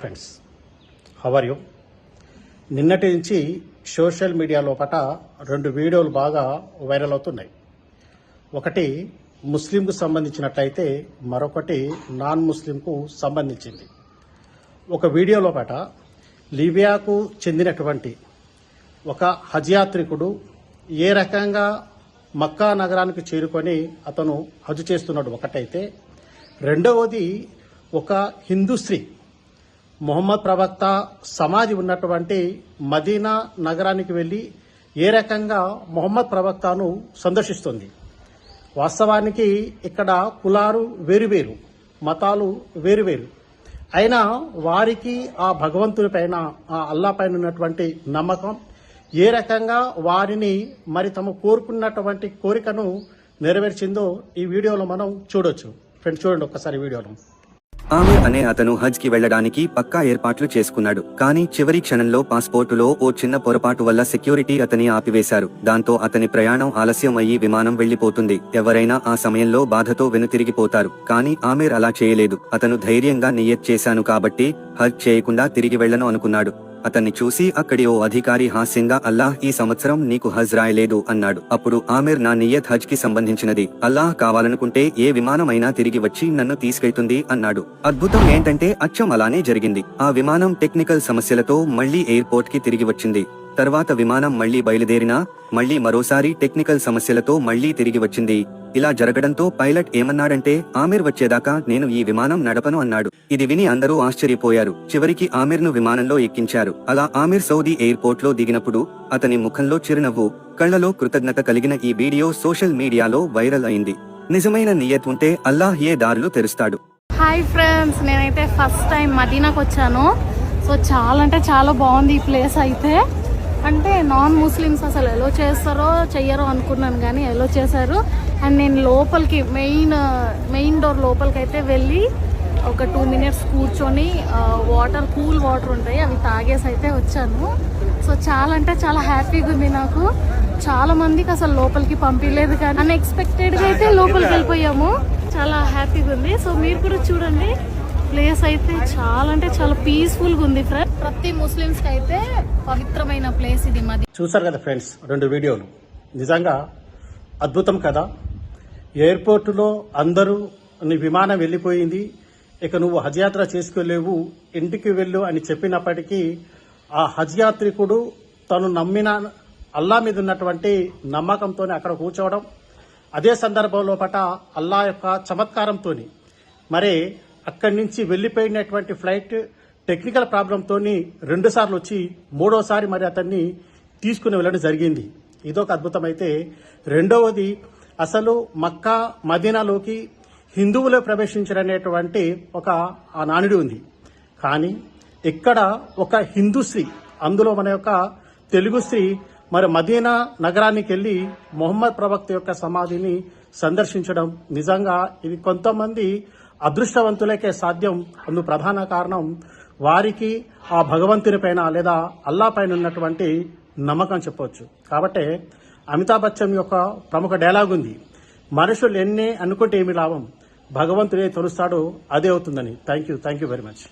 Friends how are you నిన్నటి నుంచి social media లోపట రెండు వీడియోలు బాగా వైరల్ అవుతున్నాయి. ఒకటి ముస్లింకు సంబంధించినట్లయితే మరొకటి నాన్ ముస్లింకు సంబంధించింది. ఒక వీడియో లోపట లిబియాకు చెందినటువంటి ఒక హజ్ యాత్రికుడు ఏ రకంగా మక్కా నగరానికి చేరుకొని అతను హజ్ చేస్తున్నాడు ఒకటైతే రెండవది ఒక హిందూ స్త్రీ మొహమ్మద్ ప్రవక్త సమాధి ఉన్నటువంటి మదీనా నగరానికి వెళ్ళి ఏ రకంగా మొహమ్మద్ ప్రవక్తను సందర్శిస్తుంది? వాస్తవానికి ఇక్కడ కులాలు వేరువేరు మతాలు వేరువేరు. అయినా వారికి ఆ భగవంతుని పైన ఆ అల్లా పైన ఉన్నటువంటి నమ్మకం ఏ రకంగా వారిని మరి తమ కోరుకున్నటువంటి కోరికను నెరవేర్చిందో ఈ వీడియోలో మనం చూడొచ్చు. ఫ్రెండ్స్ చూడండి ఒక్కసారి వీడియోలో ఆమిర్ అనే అతను హజ్కి వెళ్ళడానికి పక్కా ఏర్పాట్లు చేసుకున్నాడు. కానీ చివరి క్షణంలో పాస్పోర్టులో ఓ చిన్న పొరపాటు వల్ల సెక్యూరిటీ అతని ఆపివేశారు. దాంతో అతని ప్రయాణం ఆలస్యం అయ్యి విమానం వెళ్ళిపోతుంది ఎవరైనా ఆ సమయంలో బాధతో వెనుతిరిగిపోతారు. కానీ ఆమిర్ అలా చేయలేదు. అతను ధైర్యంగా నియత్ చేశాను కాబట్టి హజ్ చేయకుండా తిరిగి వెళ్ళను అనుకున్నాడు. అతన్ని చూసి అక్కడి ఓ అధికారి హాస్యంగా అల్లాహ్ ఈ సంవత్సరం నీకు హజ్ రాయలేదు అన్నాడు. అప్పుడు ఆమిర్ నా నియత్ హజ్కి సంబంధించినది. అల్లాహ్ కావాలనుకుంటే ఏ విమానమైనా తిరిగి వచ్చి నన్ను తీసుకెళ్తుంది అన్నాడు. అద్భుతం ఏంటంటే అచ్చం అలానే జరిగింది. ఆ విమానం టెక్నికల్ సమస్యలతో మళ్ళీ ఎయిర్పోర్ట్కి తిరిగి వచ్చింది. తర్వాత విమానం మళ్ళీ బయలుదేరినా మళ్ళీ మరోసారి టెక్నికల్ సమస్యలతో మళ్ళీ తిరిగి వచ్చింది. ఇలా జరగడంతో పైలట్ ఏమన్నాడంటే ఆమిర్ వచ్చేదాకా నేను ఈ విమానం నడపను అన్నాడు. ఇది విని అందరూ ఆశ్చర్యపోయారు. చివరికి ఆమిర్ను విమానంలో ఎక్కించారు. అలా ఆమిర్ సౌదీ ఎయిర్పోర్ట్లో దిగినప్పుడు అతని ముఖంలో చిరునవ్వు కళ్ళలో కృతజ్ఞత కలిగిన ఈ వీడియో సోషల్ మీడియాలో వైరల్ అయింది. నిజమైన నియత్ ఉంటే అల్లాహ్ ఏ దారులు తెరుస్తాడు. హాయ్ ఫ్రెండ్స్ నేనైతే ఫస్ట్ టైం మదీనాకు వచ్చాను సో చాలా అంటే చాలా బాగుంది ఈ ప్లేస్ అయితే. అంటే నాన్ ముస్లిమ్స్ అసలు ఎలా చేస్తారో చెయ్యరో అనుకున్నాను కానీ ఎలా చేశారు. అండ్ నేను లోపలికి మెయిన్ మెయిన్ డోర్ లోపలికి అయితే వెళ్ళి ఒక టూ మినిట్స్ కూర్చొని వాటర్ కూల్ వాటర్ ఉంటాయి అవి తాగేసి అయితే వచ్చాను. సో చాలా అంటే చాలా హ్యాపీగా ఉంది నాకు. చాలా మందికి అసలు లోపలికి పంపించలేదు కానీ అన్ఎక్స్పెక్టెడ్గా అయితే లోపలికి వెళ్ళిపోయాము. చాలా హ్యాపీగా ఉంది. సో మీరు కూడా చూడండి. ప్లేస్ అయితే చాలా అంటే చాలా పీస్ఫుల్గా ఉంది ఫ్రెండ్ ప్రతి ముస్లిమ్స్కి అయితే పవిత్రమైన ప్లేస్ ఇది మది. చూసారు కదా ఫ్రెండ్స్ రెండు వీడియోలు. నిజంగా అద్భుతం కదా? ఎయిర్పోర్టులో అందరూ నీ విమానం వెళ్ళిపోయింది ఇక నువ్వు హజ్ యాత్ర చేసుకెళ్ళేవు ఇంటికి వెళ్ళు అని చెప్పినప్పటికీ ఆ హజ్ యాత్రికుడు తను నమ్మిన అల్లా మీద ఉన్నటువంటి నమ్మకంతోనే అక్కడ కూర్చోవడం అదే సందర్భంలో పట అల్లా యొక్క చమత్కారంతో మరి అక్కడి నుంచి వెళ్ళిపోయినటువంటి ఫ్లైట్ టెక్నికల్ ప్రాబ్లంతో రెండు సార్లు వచ్చి మూడోసారి మరి అతన్ని తీసుకుని వెళ్ళడం జరిగింది. ఇదొక అద్భుతం అయితే. రెండవది అసలు మక్కా మదీనాలోకి హిందువులే ప్రవేశించడనేటువంటి ఒక ఆ నానుడి ఉంది. కానీ ఇక్కడ ఒక హిందూ స్త్రీ అందులో మన యొక్క తెలుగు స్త్రీ మరి మదీనా నగరానికి వెళ్ళి మొహమ్మద్ ప్రవక్త యొక్క సమాధిని సందర్శించడం నిజంగా ఇది కొంతమంది అదృష్టవంతులకే సాధ్యం అందు ప్రధాన కారణం వారికి ఆ భగవంతుని పైన లేదా అల్లా పైన ఉన్నటువంటి నమ్మకం చెప్పవచ్చు. కాబట్టి అమితాబ్ బచ్చన్ యొక్క ప్రముఖ డైలాగ్ ఉంది మనుషులు ఎన్ని అనుకుంటే ఏమి లాభం? భగవంతుడే తొలుస్తాడో అదే అవుతుందని. Thank you thank you very much